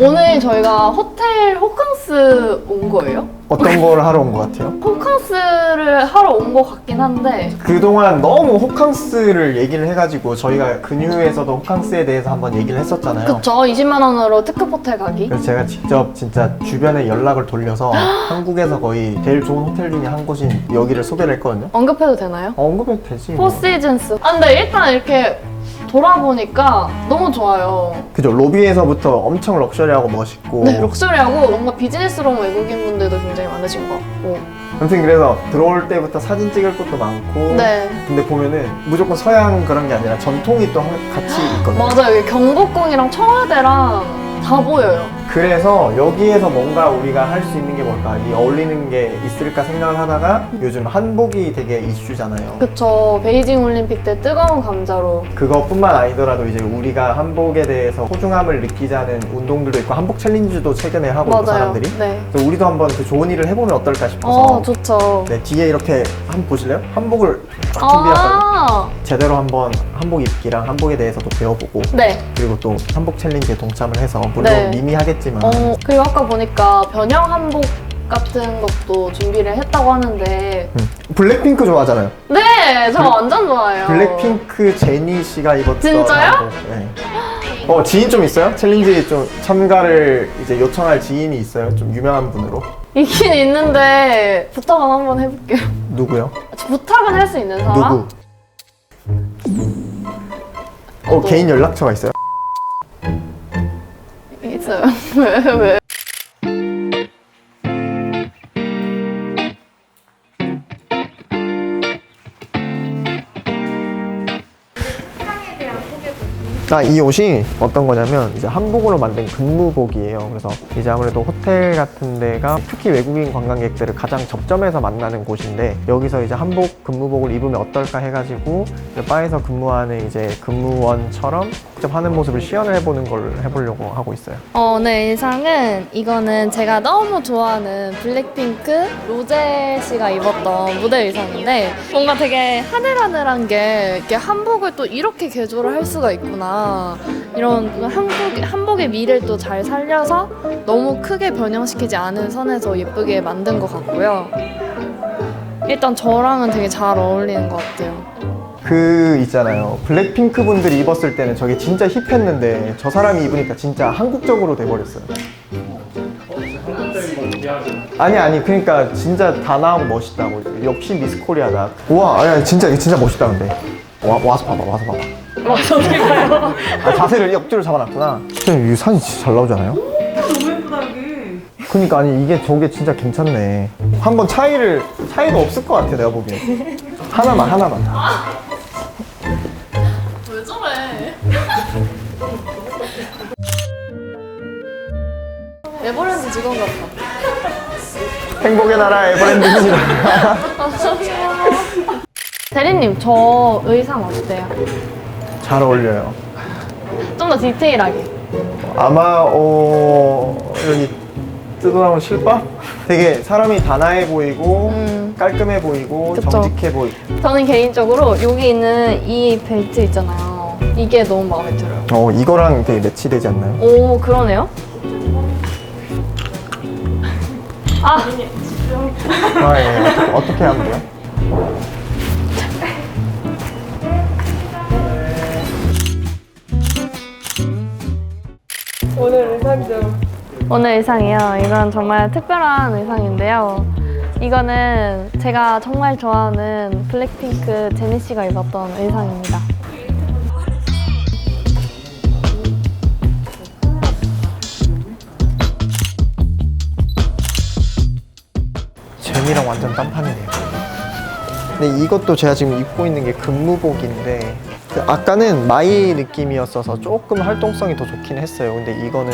오늘 저희가 호텔 호캉스 온 거예요? 어떤 걸 하러 온 것 같아요? 호캉스를 하러 온 것 같긴 한데 그동안 너무 호캉스를 얘기를 해가지고 저희가 근유에서도 호캉스에 대해서 한번 얘기를 했었잖아요. 그쵸 20만 원으로 특급 호텔 가기 그래서 제가 직접 진짜 주변에 연락을 돌려서 한국에서 거의 제일 좋은 호텔 중에 한 곳인 여기를 소개를 했거든요. 언급해도 되나요? 어, 언급해도 되지. 뭐. 포시즌스 아 근데 일단 이렇게 돌아보니까 너무 좋아요 그죠. 로비에서부터 엄청 럭셔리하고 멋있고. 네 럭셔리하고 뭔가 비즈니스러운 외국인 분들도 굉장히 많으신 것 같고 아무튼 그래서 들어올 때부터 사진 찍을 것도 많고. 네 근데 보면은 무조건 서양 그런 게 아니라 전통이 또 한- 같이 있거든요. 맞아요 여기 경복궁이랑 청와대랑 다 보여요 그래서 여기에서 뭔가 우리가 할 수 있는 게 뭘까? 이 어울리는 게 있을까 생각을 하다가 요즘 한복이 되게 이슈잖아요. 그쵸 베이징 올림픽 때 뜨거운 감자로 그것뿐만 아니더라도 이제 우리가 한복에 대해서 소중함을 느끼자는 운동들도 있고 한복 챌린지도 최근에 하고 맞아요 사람들이 네. 그래서 우리도 한번 그 좋은 일을 해보면 어떨까 싶어서 어 좋죠 네, 뒤에 이렇게 한번 보실래요? 한복을 쫙 준비해서 아, 제대로 한번 한복 입기랑 한복에 대해서도 배워보고 네. 그리고 또 한복 챌린지에 동참을 해서 물론 네. 미미하겠지만 어, 그리고 아까 보니까 변형 한복 같은 것도 준비를 했다고 하는데 음. 블랙핑크 좋아하잖아요 네, 저 완전 좋아해요. 블랙핑크 제니 씨가 입었던 진짜요? 한복. 네. 어 지인 좀 있어요? 챌린지 좀 참가를 이제 요청할 지인이 있어요? 좀 유명한 분으로 있긴 있는데 부탁은 한번 해볼게요. 누구요? 부탁은 할 수 있는 사람? 누구? 어 또. 개인 연락처가 있어요? 왜 왜? 아, 이 옷이 어떤 거냐면 이제 한복으로 만든 근무복이에요. 그래서 이제 아무래도 호텔 같은 데가 특히 외국인 관광객들을 가장 접점해서 만나는 곳인데 여기서 이제 한복 근무복을 입으면 어떨까 해가지고 바에서 근무하는 이제 근무원처럼 직접 하는 모습을 시연을 해보는 걸 해보려고 하고 있어요. 어, 네, 의상은 이거는 제가 너무 좋아하는 블랙핑크 로제 씨가 입었던 무대 의상인데 뭔가 되게 하늘하늘한 게 이렇게 한복을 또 이렇게 개조를 할 수가 있구나. 이런 그 한복, 한복의 미를 또 잘 살려서 너무 크게 변형시키지 않은 선에서 예쁘게 만든 것 같고요. 일단 저랑은 되게 잘 어울리는 것 같아요. 그 있잖아요. 블랙핑크 분들이 입었을 때는 저게 진짜 힙했는데 저 사람이 입으니까 진짜 한국적으로 돼버렸어요. 아니 아니 그러니까 진짜 단아하고 멋있다고 역시 미스 코리아다. 우와 아니, 아니 진짜 이거 진짜 멋있다 근데. 와, 와서 봐봐 와서 봐봐. 와서 가요? 아, 자세를 역주로 잡아놨구나. 진짜 이 사진 진짜 잘. 너무 예쁘다 여기. 그러니까 아니 이게 저게 진짜 괜찮네. 한번 차이를 차이가 없을 것 같아 내가 보기엔. 하나만 하나만. 에버랜드 직원 같다. 행복의 나라 에버랜드입니다. 대리님, 저 의상 어때요? 잘 어울려요. 좀 더 디테일하게. 아마 어 여기 뜯어나온 실밥? 되게 사람이 단아해 보이고 음. 깔끔해 보이고 그쵸. 정직해 보이고 저는 개인적으로 여기 있는 이 벨트 있잖아요. 이게 너무 마음에 들어요. 어 이거랑 되게 매치되지 않나요? 오, 그러네요. 아, 아, 예. 어떻게, 어떻게 하면 돼요? 오늘 의상 좀. 오늘 의상이요. 이건 정말 특별한 의상인데요. 이거는 제가 정말 좋아하는 블랙핑크 제니 씨가 입었던 의상입니다. 제니랑 완전 딴판이네요. 근데 이것도 제가 지금 입고 있는 게 근무복인데 그 아까는 마이 느낌이었어서 조금 활동성이 더 좋긴 했어요. 근데 이거는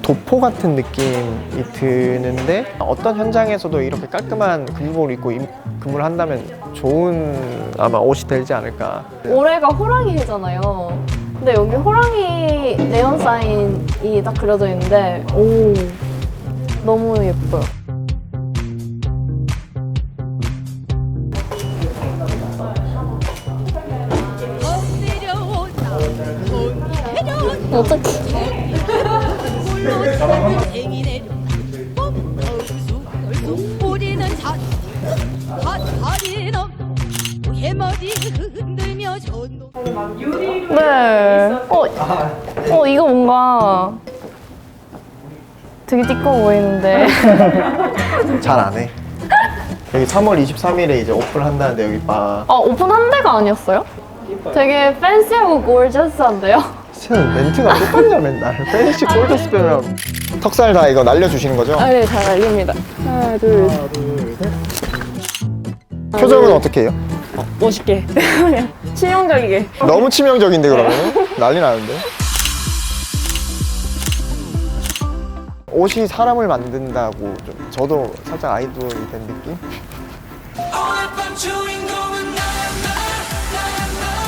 도포 같은 느낌이 드는데 어떤 현장에서도 이렇게 깔끔한 근무복을 입고 임- 근무를 한다면 좋은 아마 옷이 되지 않을까. 올해가 호랑이 해잖아요. 근데 여기 호랑이 네온 사인이 딱 그려져 있는데 오 너무 예뻐요. 어떡해. 네. 어, 어, 이거 뭔가 되게 띠꺼워 보이는데. 잘 안 해. 여기 3월 23일에 이제 오픈한다는데 여기 봐. 아, 오픈한 데가 아니었어요? 되게 팬시하고 골저스한데요? 쟤는 멘트가 똑같냐 맨날 페니시 골드 스페랑 턱살 다 이거 날려주시는 거죠? 아, 네, 잘 알립니다. 하나, 둘, 하나 둘 셋 표정은 어떻게 해요? 멋있게. 그냥 치명적이게. 너무 치명적인데 그러면 난리 나는데 옷이 사람을 만든다고 좀 저도 살짝 아이돌이 된 느낌?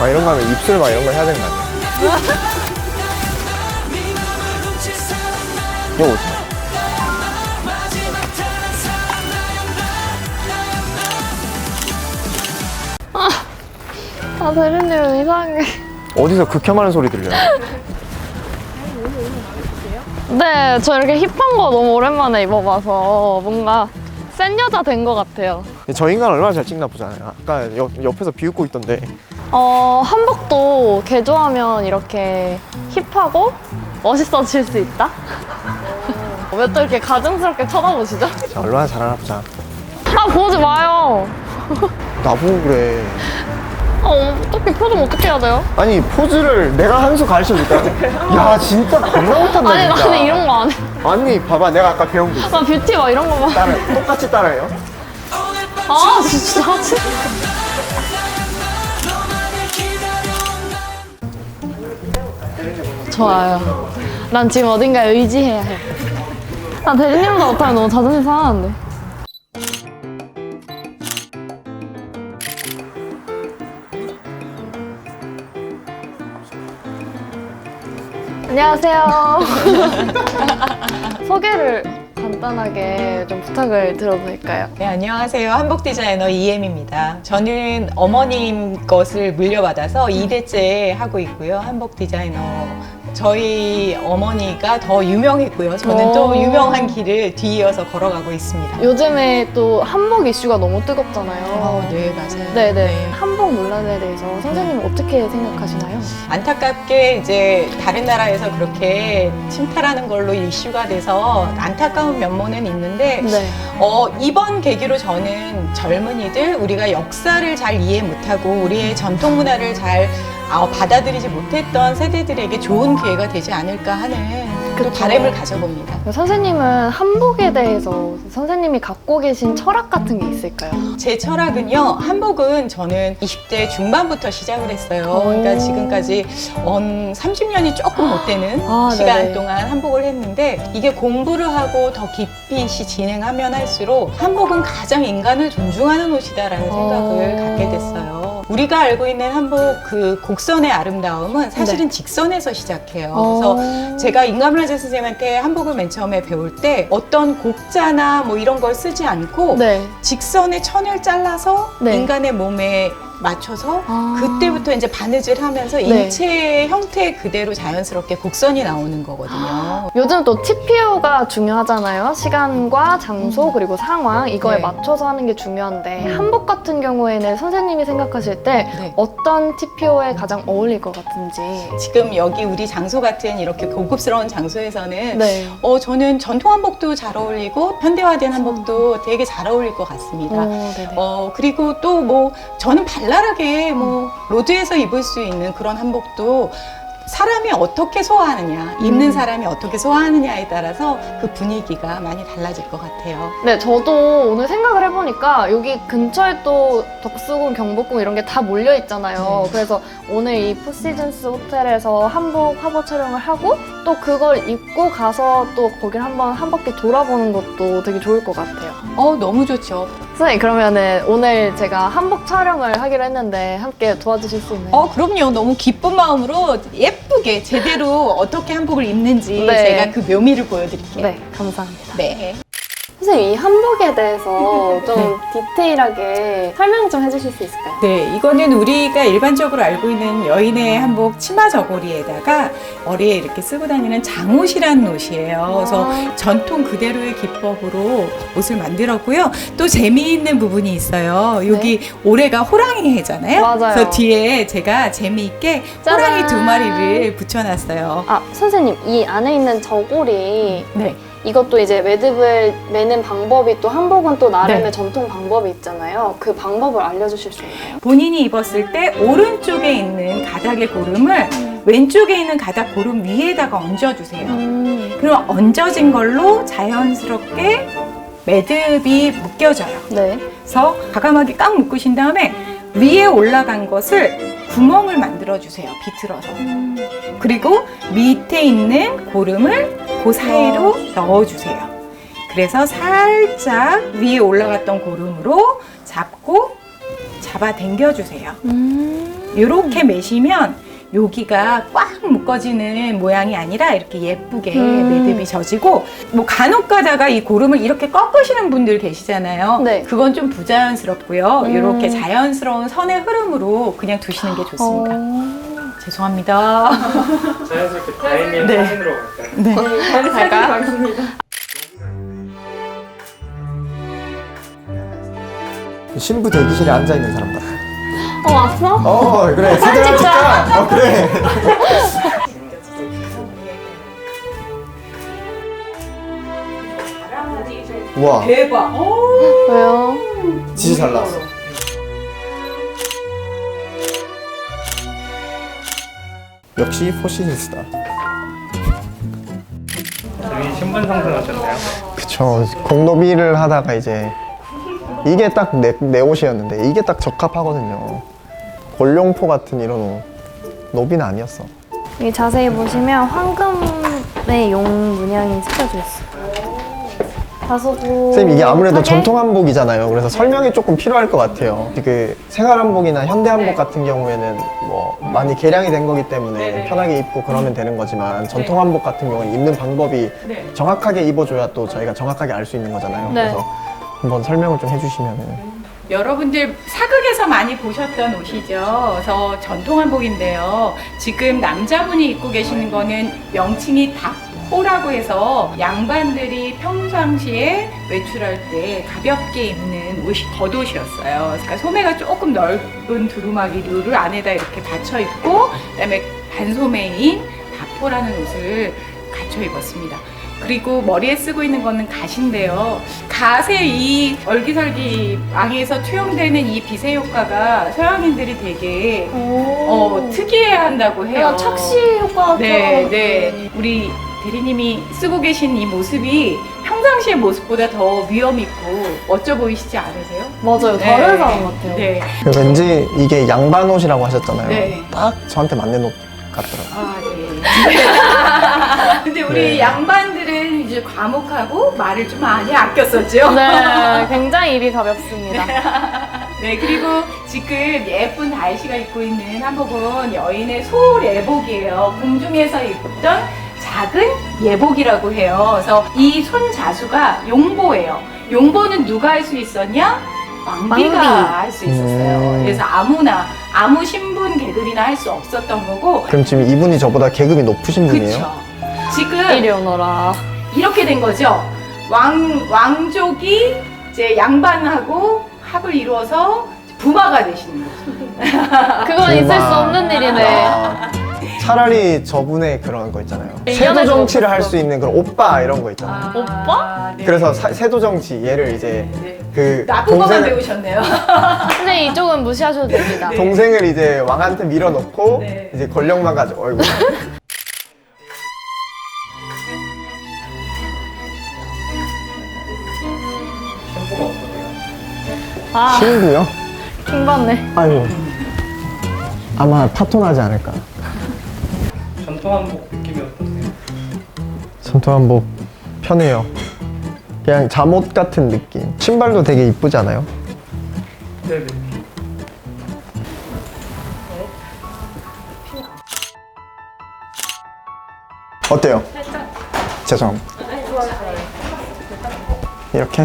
아 이런 거 하면 입술 막 이런 거 해야 되는 거 아니야? 이거 뭐지? 아, 대리님 이상해. 어디서 극혐하는 소리 들려요? 네, 저 이렇게 힙한 거 너무 오랜만에 입어봐서 뭔가 센 여자 된 것 같아요. 저 인간 얼마나 잘 찍나 보잖아요 아까 옆, 옆에서 비웃고 있던데 어, 한복도 개조하면 이렇게 힙하고 멋있어질 수 있다? 왜 또 이렇게 가증스럽게 쳐다보시죠? 자 얼마나 잘하나 보자 아, 보지 마요. 나보고 그래 어, 어떻게 표정 어떻게 해야 돼요? 아니 포즈를 내가 한 수 가르쳐 줄까? 야 진짜 겁나 못한다 아니, 진짜 나는 이런 거 안 해. 아니 봐봐 내가 아까 배운 게 있어 나 뷰티 막 이런 거만. 따라 똑같이 따라해요 아, 진짜. 진짜. 좋아요. 난 지금 어딘가에 의지해야 해. 나 대리님보다 못하면 너무 자존심 상하는데. 안녕하세요. 소개를 간단하게 좀 부탁을 될까요? 네, 안녕하세요. 한복 디자이너 이엠입니다. 저는 어머님 것을 물려받아서 2대째 하고 있고요. 한복 디자이너. 저희 어머니가 더 유명했고요. 저는 또 오. 유명한 길을 뒤이어서 걸어가고 있습니다. 요즘에 또 한복 이슈가 너무 뜨겁잖아요. 어, 네, 맞아요. 네네. 네. 한복 논란에 대해서 선생님은 어떻게 생각하시나요? 안타깝게 이제 다른 나라에서 그렇게 침탈하는 걸로 이슈가 돼서 안타까운 면모는 있는데 네. 어, 이번 계기로 저는 젊은이들 우리가 역사를 잘 이해 못하고 우리의 전통 문화를 잘 어, 받아들이지 못했던 세대들에게 좋은 기회가 되지 않을까 하는 또 그쵸. 바람을 가져봅니다. 선생님은 한복에 대해서 선생님이 갖고 계신 철학 같은 게 있을까요? 제 철학은요, 한복은 저는 20대 중반부터 시작을 했어요. 오. 그러니까 지금까지 언 30년이 조금 못 되는 아, 시간 네네. 동안 한복을 했는데 이게 공부를 하고 더 깊이 시- 진행하면 할수록 한복은 가장 인간을 존중하는 옷이다라는 생각을 어. 갖게 됐어요. 우리가 알고 있는 한복 그 곡선의 아름다움은 사실은 직선에서 시작해요. 그래서 어. 제가 인간문화재 선생님한테 한복을 맨 처음에 배울 때 어떤 곡자나 뭐 이런 걸 쓰지 않고 네. 직선의 천을 잘라서 네. 인간의 몸에 맞춰서 아. 그때부터 이제 바느질 하면서 네. 인체의 형 태 그대로 자연스럽게 곡선이 나오는 거거든요. 요즘 또 TPO가 중요하잖아요. 시간과 장소 그리고 상황 이거에 네. 맞춰서 하는 게 중요한데 한복 같은 경우에는 선생님이 생각하실 때 네. 어떤 TPO에 가장 어울릴 것 같은지. 지금 여기 우리 장소 같은 이렇게 고급스러운 장소에서는 네. 어, 저는 전통 한복도 잘 어울리고 현대화된 한복도 되게 잘 어울릴 것 같습니다. 어, 네네. 어, 그리고 또 뭐, 저는 발랄하게 뭐, 로드에서 입을 수 있는 그런 한복도 사람이 어떻게 소화하느냐, 입는 음. 사람이 어떻게 소화하느냐에 따라서 그 분위기가 많이 달라질 것 같아요. 네, 저도 오늘 생각을 해보니까 여기 근처에 또 덕수궁, 경복궁 이런 게 다 몰려 있잖아요. 네. 그래서 오늘 이 포시즌스 호텔에서 한복 화보 촬영을 하고 또 그걸 입고 가서 또 거기를 한번 한 바퀴 돌아보는 것도 되게 좋을 것 같아요. 어, 너무 좋죠. 선생님, 그러면은 오늘 제가 한복 촬영을 하기로 했는데 함께 도와주실 수 있나요? 어, 그럼요. 너무 기쁜 마음으로 예쁘게 제대로 어떻게 한복을 입는지 네. 제가 그 묘미를 보여드릴게요. 네, 감사합니다. 네. 선생님 이 한복에 대해서 좀 디테일하게 설명 좀 해주실 수 있을까요? 네, 이거는 우리가 일반적으로 알고 있는 여인의 한복 치마 저고리에다가 머리에 이렇게 쓰고 다니는 장옷이라는 옷이에요. 그래서 전통 그대로의 기법으로 옷을 만들었고요. 또 재미있는 부분이 있어요. 여기 올해가 호랑이 해잖아요. 맞아요. 그래서 뒤에 제가 재미있게 짜잔. 호랑이 두 마리를 붙여놨어요. 아 선생님 이 안에 있는 저고리 네. 이것도 이제 매듭을 매는 방법이 또 한복은 또 나름의 네. 전통 방법이 있잖아요. 그 방법을 알려주실 수 있나요? 본인이 입었을 때 오른쪽에 있는 가닥의 고름을 왼쪽에 있는 가닥 고름 위에다가 얹어주세요. 음. 그럼 얹어진 걸로 자연스럽게 매듭이 묶여져요. 네. 그래서 과감하게 꽉 묶으신 다음에 위에 올라간 것을 구멍을 만들어 주세요. 비틀어서. 그리고 밑에 있는 고름을 그 사이로 넣어 주세요. 그래서 살짝 위에 올라갔던 고름으로 잡고 잡아 당겨 주세요. 음. 이렇게 매시면 여기가 꽉 묶어지는 모양이 아니라 이렇게 예쁘게 음. 매듭이 져지고 뭐 간혹 가다가 이 고름을 이렇게 꺾으시는 분들 계시잖아요. 네. 그건 좀 부자연스럽고요. 음. 이렇게 자연스러운 선의 흐름으로 그냥 두시는 게 좋습니다. 어. 죄송합니다. 자연스럽게 다행히 네. 사진으로 갈까요? 네. 갈까? 가겠습니다. 신부 대기실에 앉아 있는 사람 같아. 어 왔어? 어 그래 사진 한번 찍자. 어 그래. 우와 대박. 왜요? 진짜 잘 나왔어. 역시 포시니스다. 저희 신분 상승하셨나요? 그쵸. 공노비를 하다가 이제 이게 딱 내 내 옷이었는데 이게 딱 적합하거든요. 골룡포 같은 이런 옷. 노비는 아니었어. 여기 자세히 보시면 황금의 용 문양이 새겨져 있어요. 다소고. 선생님 이게 아무래도 하게? 전통 한복이잖아요. 그래서 설명이 조금 필요할 것 같아요. 그 생활 한복이나 현대 한복 네. 같은 경우에는 뭐 많이 개량이 된 거기 때문에 네, 네. 편하게 입고 그러면 되는 거지만 전통 한복 같은 경우는 입는 방법이 네. 정확하게 입어줘야 또 저희가 정확하게 알 수 있는 거잖아요. 네. 그래서 한번 설명을 좀 해주시면은. 여러분들 사극에서 많이 보셨던 옷이죠. 그래서 전통 한복인데요. 지금 남자분이 입고 계시는 거는 명칭이 닭 호라고 해서 양반들이 평상시에 외출할 때 가볍게 입는 옷이 겉옷이었어요. 그러니까 소매가 조금 넓은 두루마기류를 안에다 이렇게 받쳐 입고 그다음에 반소매인 닭호라는 옷을 갖춰 입었습니다. 그리고 머리에 쓰고 있는 거는 갓인데요. 갓의 이 얼기설기 왕에서 투영되는 이 빛의 효과가 서양인들이 되게 어, 특이해 한다고 해요. 약간 착시 효과 네, 네. 우리 대리님이 쓰고 계신 이 모습이 평상시의 모습보다 더 위험 있고 멋져 보이시지 않으세요? 맞아요. 네. 다른 사람 같아요. 네. 왠지 이게 양반 옷이라고 하셨잖아요. 네. 딱 저한테 맞는 옷 같더라고요. 아, 네. 근데 우리 네. 양반들은 이제 과묵하고 말을 좀 많이 아꼈었죠. 네, 굉장히 입이 가볍습니다. 네, 그리고 지금 예쁜 다이씨가 입고 있는 한복은 여인의 소울 예복이에요. 궁중에서 입던 작은 예복이라고 해요. 그래서 이 손자수가 용보예요. 용보는 누가 할 수 있었냐? 왕비가 왕비. 할 수 있었어요. 음. 그래서 아무나 아무 신분 계급이나 할 수 없었던 거고. 그럼 지금 이분이 저보다 계급이 높으신 분이에요? 그쵸. 지금 이리 오너라. 이렇게 된 거죠. 왕 왕족이 이제 양반하고 합을 이루어서 부마가 되시는 거죠. 그건 있을 수 없는 일이네. 아, 차라리 저분의 그런 거 있잖아요. 미연해서 세도 정치를 할. 수 있는 그런 오빠 이런 거 있잖아요. 오빠? 네. 그래서 사- 세도 정치 얘를 이제 네. 그 나쁜 것만 동생 배우셨네요. 근데 이쪽은 무시하셔도 됩니다. 동생을 이제 왕한테 밀어넣고 네. 이제 권력만 가지고 어이구. 아, 친구요? 킹받네. 아유. 아마 타톤하지 않을까. 전통 한복 느낌이 어떠세요? 전통 한복 편해요. 그냥 잠옷 같은 느낌. 신발도 되게 이쁘지 않아요? 네네. 어때요? 죄송합니다. 이렇게.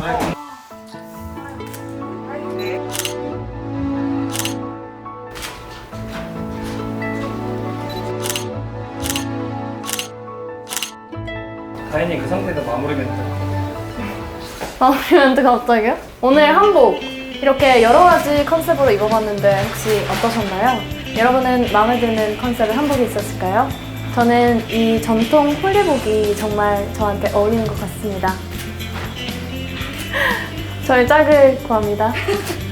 다행히 그 상태에서 마무리 멘트. 마무리 멘트 갑자기요? 오늘 한복 이렇게 여러 가지 컨셉으로 입어봤는데 혹시 어떠셨나요? 여러분은 마음에 드는 컨셉의 한복이 있었을까요? 저는 이 전통 홀리복이 정말 저한테 어울리는 것 같습니다. 저희 짝을 구합니다.